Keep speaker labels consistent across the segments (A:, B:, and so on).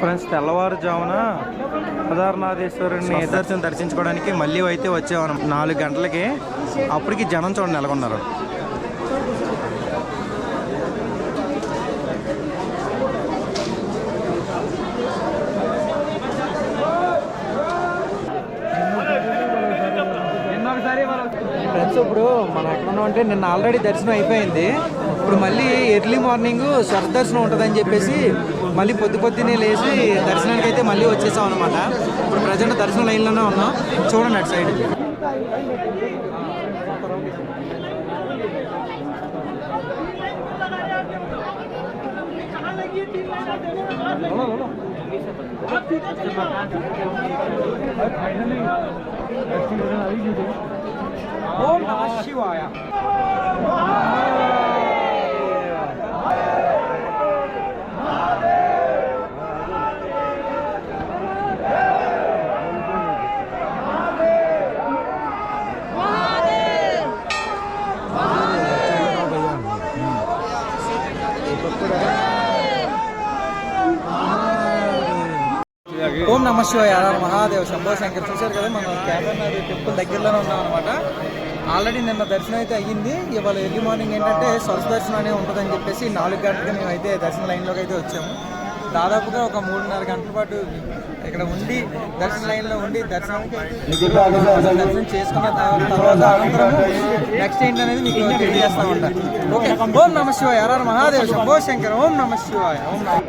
A: Friends తెల్లవారుజామున కేదార్నాథేశ్వరుని దర్శనం దర్శించుకోవడానికి మళ్ళీ అయితే వచ్చాము నాలుగు గంటలకి. అప్పటికి జనం చూడండి నెలకొన్నారు ఫ్రెండ్స్ ఇప్పుడు మనం ఎక్కడ ఉన్నాం అంటే నిన్న ఆల్రెడీ దర్శనం అయిపోయింది. ఇప్పుడు మళ్ళీ ఎర్లీ మార్నింగ్ స్వర్గ దర్శనం ఉంటుందని చెప్పేసి మళ్ళీ పొద్దు పొద్దునే లేచి దర్శనానికి అయితే మళ్ళీ వచ్చేసాం అనమాట ఇప్పుడు ప్రజెంట్ దర్శన లైన్లోనే ఉన్నాం. చూడండి అటు సైడ్. ఓం నమ శివాయ ఓం నమ శివాయ హర మహాదేవ్ శంభో శంకర్. చూశారు కదా మనం కేదార్నాథ్ టెంపుల్ దగ్గరలోనే ఉన్నాం అనమాట ఆల్రెడీ నిన్న దర్శనం అయితే అయ్యింది. ఇవాళ ఎర్లీ మార్నింగ్ ఏంటంటే స్వర్శ దర్శనం అనేది ఉంటుందని చెప్పేసి నాలుగు గంటలకు మేము అయితే దర్శన లైన్లోకి అయితే వచ్చాము. దాదాపుగా ఒక మూడున్నర గంటల పాటు ఇక్కడ ఉండి దర్శన లైన్లో ఉండి దర్శనానికి దర్శనం చేసుకున్న తర్వాత అనంతరం నెక్స్ట్ ఏంటనేది మీకు తెలియజేస్తా ఉంటా ఓకే ఓం నమ శివాయ ఆర్ఆర్ మహాదేవ్ శంభో శంకర్. ఓం నమ శివాయ. ఓం నమ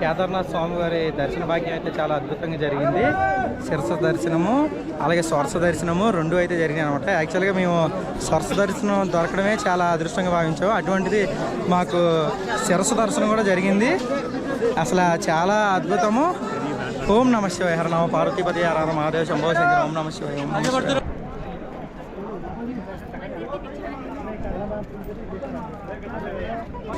A: కేదార్నాథ్ స్వామి వారి దర్శన భాగ్యం అయితే చాలా అద్భుతంగా జరిగింది. శిరస దర్శనము అలాగే స్వర్స దర్శనము రెండు అయితే జరిగినాయి అనమాట యాక్చువల్గా మేము స్వర్స దర్శనం దొరకడమే చాలా అదృష్టంగా భావించాము అటువంటిది మాకు శిరస దర్శనం కూడా జరిగింది. అసలు చాలా అద్భుతము. ఓం నమ శివాయ. హర నమ. పార్వతీపతి ఆరాధ మహాదేవ శంభో శంకర. ఓం నమ శివాయ. ఓం నమ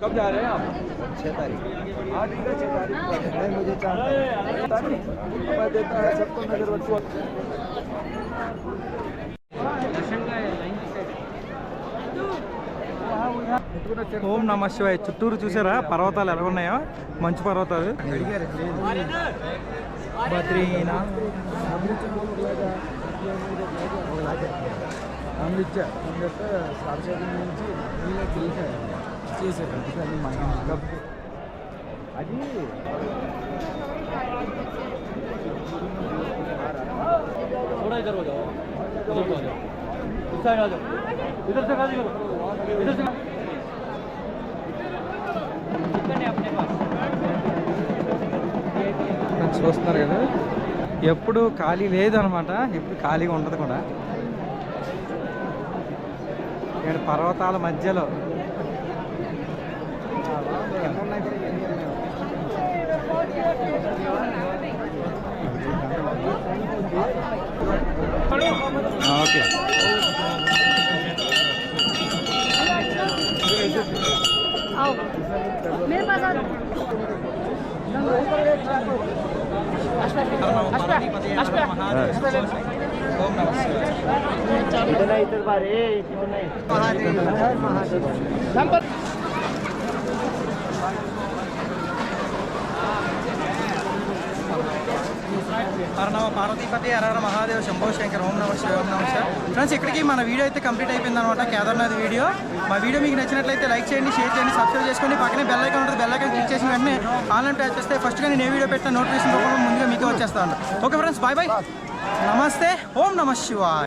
A: कब जा रहे हैं आप छह तारीख हाँ ठीक है छह तारीख नहीं मुझे चार तारीख मैं देता है सबको नजर रखो ఓం నమ శివాయ చుట్టూరు చూసారా పర్వతాలు ఎలా ఉన్నాయో మంచు పర్వతాలు బద్రీనాథ్ అందించా అందుకే అభిషేకం నుంచి నీళ్ళే చేశారు చేశారు అందుకని మన అది थोड़ा इधर हो जाओ इधर को आ जाओ इस साइड आ जाओ इधर से खाली करो इधर से చూస్తున్నారు కదా ఎప్పుడు ఖాళీ లేదనమాట ఎప్పుడు ఖాళీగా ఉండదు కూడా ఇక్కడ పర్వతాల మధ్యలో ఓకే
B: आओ। मेरे पास आओ इतना इधर बारे इतना नहीं।
A: హరనవ పార్వతీపతి అరహర మహాదేవ్ శంభో శంకర్ ఓం నమ శివ ఓం నమ ఫ్రెండ్స్ ఇక్కడికి మన వీడియో అయితే కంప్లీట్ అయిపోయింది అనమాట కేదార్నాథ్ వీడియో. మా వీడియో మీకు నచ్చినట్లయితే లైక్ చేయండి షేర్ చేయండి సబ్స్క్రైబ్ చేసుకోండి. పక్కనే బెల్ ఐకాన్ ఉంటుంది బెల్ ఐకాన్ క్లిక్ చేసిన వెంటనే ఆన్లైన్ ట్యాచ్ చేస్తే ఫస్ట్గా నేను ఏ వీడియో పెట్టిన నోటిఫికేషన్ రూపంలో ముందుగా మీకు వచ్చేస్తాను ఓకే ఫ్రెండ్స్ బాయ్ బాయ్ నమస్తే ఓం నమ శివాయ్.